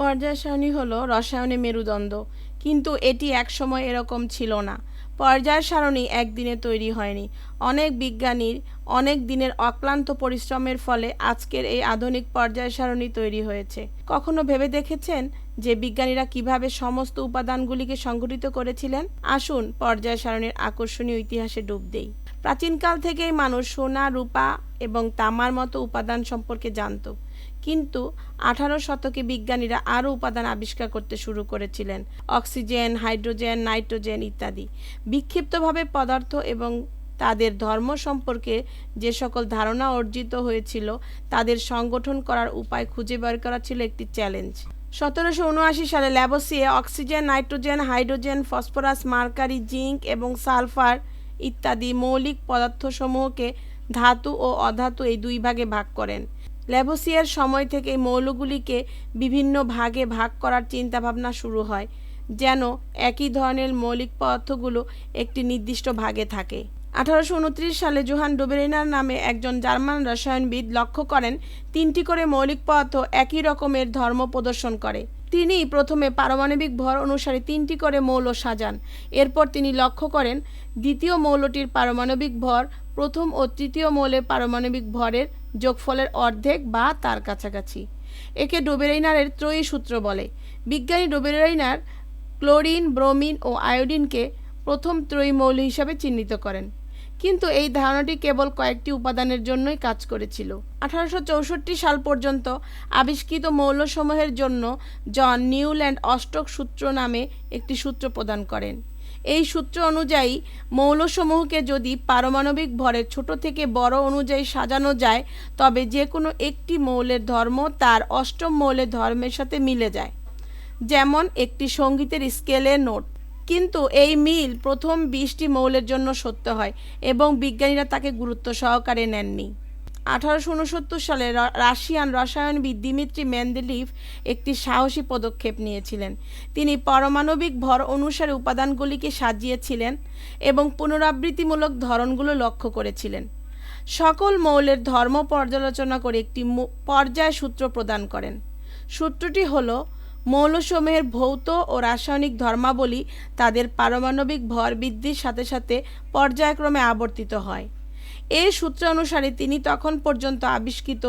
পর্যায় সারণী হলো রসায়নে মেরুদণ্ড, কিন্তু এটি একসময় এরকম ছিল না। পর্যায় সারণী একদিনে তৈরি হয়নি। অনেক বিজ্ঞানীর অনেক দিনের অক্লান্ত পরিশ্রমের ফলে আজকের এই আধুনিক পর্যায় সারণী তৈরি হয়েছে। কখনো ভেবে দেখেছেন যে বিজ্ঞানীরা কীভাবে সমস্ত উপাদানগুলিকে সংগঠিত করেছিলেন? আসুন পর্যায় সারণীর আকর্ষণীয় ইতিহাসে ডুব দেই। প্রাচীনকাল থেকেই মানুষ সোনা, রূপা এবং তামার মতো উপাদান সম্পর্কে জানত। কিন্তু আঠারো শতকে বিজ্ঞানীরা আরও উপাদান আবিষ্কার করতে শুরু করেছিলেন, অক্সিজেন, হাইড্রোজেন, নাইট্রোজেন ইত্যাদি। বিক্ষিপ্তভাবে পদার্থ এবং তাদের ধর্ম সম্পর্কে যে সকল ধারণা অর্জিত হয়েছিল, তাদের সংগঠন করার উপায় খুঁজে বের করা ছিল একটি চ্যালেঞ্জ। সতেরোশো উনআশি সালে ল্যাবোসিয়ে oxygen, nitrogen, hydrogen, phosphorus, mercury, zinc এবং সালফার ইত্যাদি মৌলিক পদার্থসমূহকে ধাতু ও অধাতু এই দুই ভাগে ভাগ করেন। ল্যাবোসিয়ার সময় থেকে মৌলগুলিকে বিভিন্ন ভাগে ভাগ করার চিন্তাভাবনা শুরু হয়, যেন একই ধরনের মৌলিক পদার্থগুলো একটি নির্দিষ্ট ভাগে থাকে। আঠারোশো উনত্রিশ সালে জোহান ডোবেরিনার নামে একজন জার্মান রসায়নবিদ লক্ষ্য করেন, তিনটি করে মৌলিক পদার্থ একই রকমের ধর্ম প্রদর্শন করে। তিনি প্রথমে পারমাণবিক ভর অনুসারে তিনটি করে মৌল সাজান। এরপর তিনি লক্ষ্য করেন, দ্বিতীয় মৌলটির পারমাণবিক ভর প্রথম ও তৃতীয় মৌলের পারমাণবিক ভরের যোগফলের অর্ধেক বা তার কাছাকাছি। একে ডোবেরাইনারের ত্রয়ী সূত্র বলে। বিজ্ঞানী ডোবেরাইনার ক্লোরিন, ব্রোমিন ও আয়োডিনকে প্রথম ত্রয়ী মৌল হিসাবে চিহ্নিত করেন। কিন্তু এই ধারণাটি কেবল কয়েকটি উপাদানের জন্যই কাজ করেছিল। আঠারোশো চৌষট্টি সাল পর্যন্ত আবিষ্কৃত মৌলসমূহের জন্য জন নিউল্যান্ড অষ্টক সূত্র নামে একটি সূত্র প্রদান করেন। এই সূত্র অনুযায়ী, মৌলসমূহকে যদি পারমাণবিক ভরের ছোট থেকে বড় অনুযায়ী সাজানো যায়, তবে যে কোনো একটি মৌলের ধর্ম তার অষ্টম মৌলের ধর্মের সাথে মিলে যায়। যেমন একটি সঙ্গীতের স্কেলের নোট। কিন্তু এই মিল প্রথম বিশটি মৌলের জন্য সত্য হয় এবং বিজ্ঞানীরা তাকে গুরুত্ব সহকারে নেননি। আঠারোশো উনসত্তর সালে রাশিয়ান রসায়নবিদ দিমিত্রি মেন্দেলিভ একটি সাহসী পদক্ষেপ নিয়েছিলেন। তিনি পারমাণবিক ভর অনুসারে উপাদানগুলিকে সাজিয়েছিলেন এবং পুনরাবৃত্তিমূলক ধরনগুলো লক্ষ্য করেছিলেন। সকল মৌলের ধর্ম পর্যালোচনা করে একটি পর্যায় সূত্র প্রদান করেন। সূত্রটি হলো মৌলসমূহের ভৌত ও রাসায়নিক ধর্মাবলী তাদের পারমাণবিক ভর বৃদ্ধির সাথে সাথে পর্যায়ক্রমে আবর্তিত হয়। এই সূত্র অনুসারে তিনি তখন পর্যন্ত আবিষ্কৃত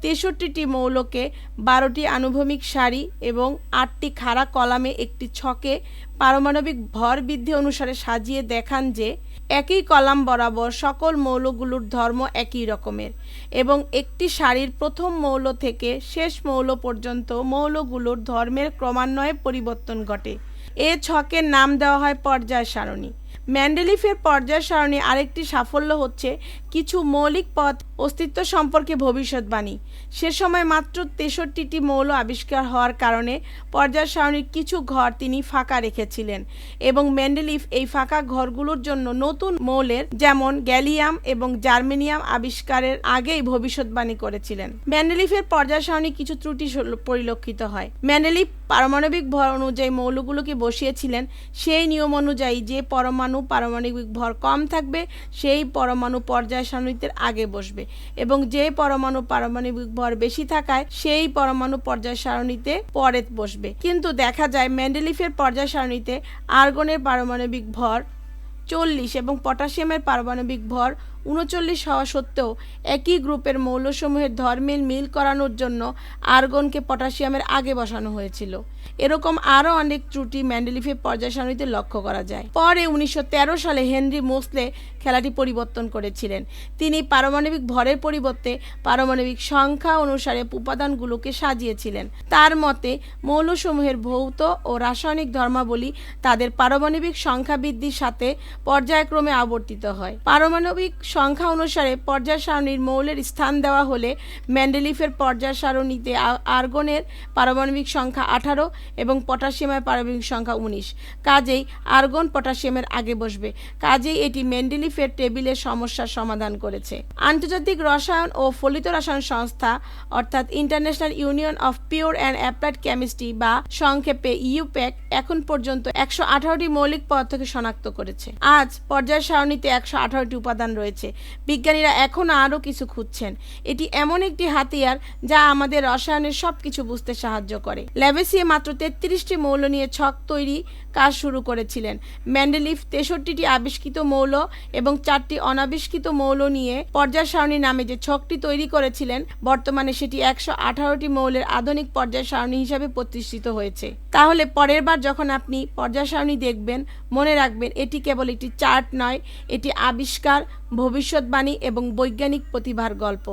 তেষট্টিটি মৌলকে, বারোটি আনুভূমিক সারি এবং আটটি খাড়া কলামে একটি ছকে পারমাণবিক ভর বৃদ্ধি অনুসারে সাজিয়ে দেখান যে একই কলাম বরাবর সকল মৌলগুলোর ধর্ম একই রকমের এবং একটি সারির প্রথম মৌল থেকে শেষ মৌল পর্যন্ত মৌলগুলোর ধর্মের ক্রমান্বয়ে পরিবর্তন ঘটে। এ ছকের নাম দেওয়া হয় পর্যায় সারণী ম্যান্ডেলিফের পর্যায় সারণী আরেকটি সাফল্য হচ্ছে কিছু মৌলিক পথ অস্তিত্ব সম্পর্কে ভবিষ্যৎবাণী। সে সময় মাত্র তেষট্টিটি মৌল আবিষ্কার হওয়ার কারণে পর্যায় সারণীর কিছু ঘর তিনি ফাঁকা রেখেছিলেন এবং ম্যান্ডেলিফ এই ফাঁকা ঘরগুলোর জন্য নতুন মৌলের যেমন গ্যালিয়াম এবং জার্মেনিয়াম আবিষ্কারের আগেই ভবিষ্যৎবাণী করেছিলেন। ম্যান্ডেলিফের পর্যায় সারণী কিছু ত্রুটি পরিলক্ষিত হয়। ম্যান্ডেলিফ পারমাণবিক ভর অনুযায়ী মৌলগুলোকে বসিয়েছিলেন? সেই নিয়ম অনুযায়ী যে পরমাণু পারমাণবিক ভর কম থাকবে, সেই পরমাণু পর্যায় সারণীতে আগে বসবে। এবং যে পরমাণু পারমাণবিক ভর বেশি থাকায়, সেই পরমাণু পর্যায় সারণীতে পরে বসবে। কিন্তু দেখা যায় ম্যান্ডেলিফের পর্যায় সারণীতে আর্গনের পারমাণবিক ভর চল্লিশ এবং পটাশিয়ামের পারমাণবিক ভর উনচল্লিশ হওয়া সত্ত্বেও একই গ্রুপের মৌলসমূহের ধর্মের মিল করানোর জন্য আর্গনকে পটাশিয়ামের আগে বসানো হয়েছিল। এরকম আরও অনেক ত্রুটি ম্যান্ডেলিফের পর্যায় সারণীতে লক্ষ্য করা যায়। পরে উনিশশো তেরো সালে হেনরি মোসলে খেলাটি পরিবর্তন করেছিলেন। তিনি পারমাণবিক ভরের পরিবর্তে পারমাণবিক সংখ্যা অনুসারে উপাদানগুলোকে সাজিয়েছিলেন। তার মতে, মৌলসমূহের ভৌত ও রাসায়নিক ধর্মাবলী তাদের পারমাণবিক সংখ্যা বৃদ্ধির সাথে পর্যায়ক্রমে আবর্তিত হয়। পারমাণবিক সংখ্যা অনুসারে পর্যায় সারণীর মৌলের স্থান দেওয়া হলে ম্যান্ডেলিফের পর্যায় সারণীতে আর্গনের পারমাণবিক সংখ্যা আঠারো এবং পটাশিয়ামের পারমাণবিক সংখ্যা উনিশ। কাজেই আর্গন পটাশিয়ামের আগে বসবে। কাজেই এটি ম্যান্ডেলিফের টেবিলের সমস্যার সমাধান করেছে। আন্তর্জাতিক রসায়ন ও ফলিত রসায়ন সংস্থা, অর্থাৎ international union of pure and applied chemistry বা সংক্ষেপে ইউপ্যাক, এখন পর্যন্ত একশো আঠারোটি মৌলিক পদার্থকে শনাক্ত করেছে। আজ পর্যায় সারণীতে একশো আঠারোটি উপাদান রয়েছে। হয়েছে। বিজ্ঞানীরা এখনও আরও কিছু খুঁজছেন। এটি এমন একটি হাতিয়ার যা আমাদের রসায়নের সব কিছু বুঝতে সাহায্য করে। ল্যাভেসিয়ে মাত্র তেত্রিশটি মৌল নিয়ে ছক তৈরি কাজ শুরু করেছিলেন। ম্যান্ডেলিফ তেষট্টিটি আবিষ্কৃত মৌল এবং চারটি অনাবিষ্কৃত মৌল নিয়ে পর্যায় সারণী নামে যে ছকটি তৈরি করেছিলেন, বর্তমানে সেটি একশো আঠারোটি মৌলের আধুনিক পর্যায় সারণী হিসাবে প্রতিষ্ঠিত হয়েছে। তাহলে পরের বার যখন আপনি পর্যায় সারণী দেখবেন, মনে রাখবেন এটি কেবল একটি চার্ট নয়, এটি আবিষ্কার ভবিষ্যৎবাণী এবং বৈজ্ঞানিক প্রতিভার গল্প।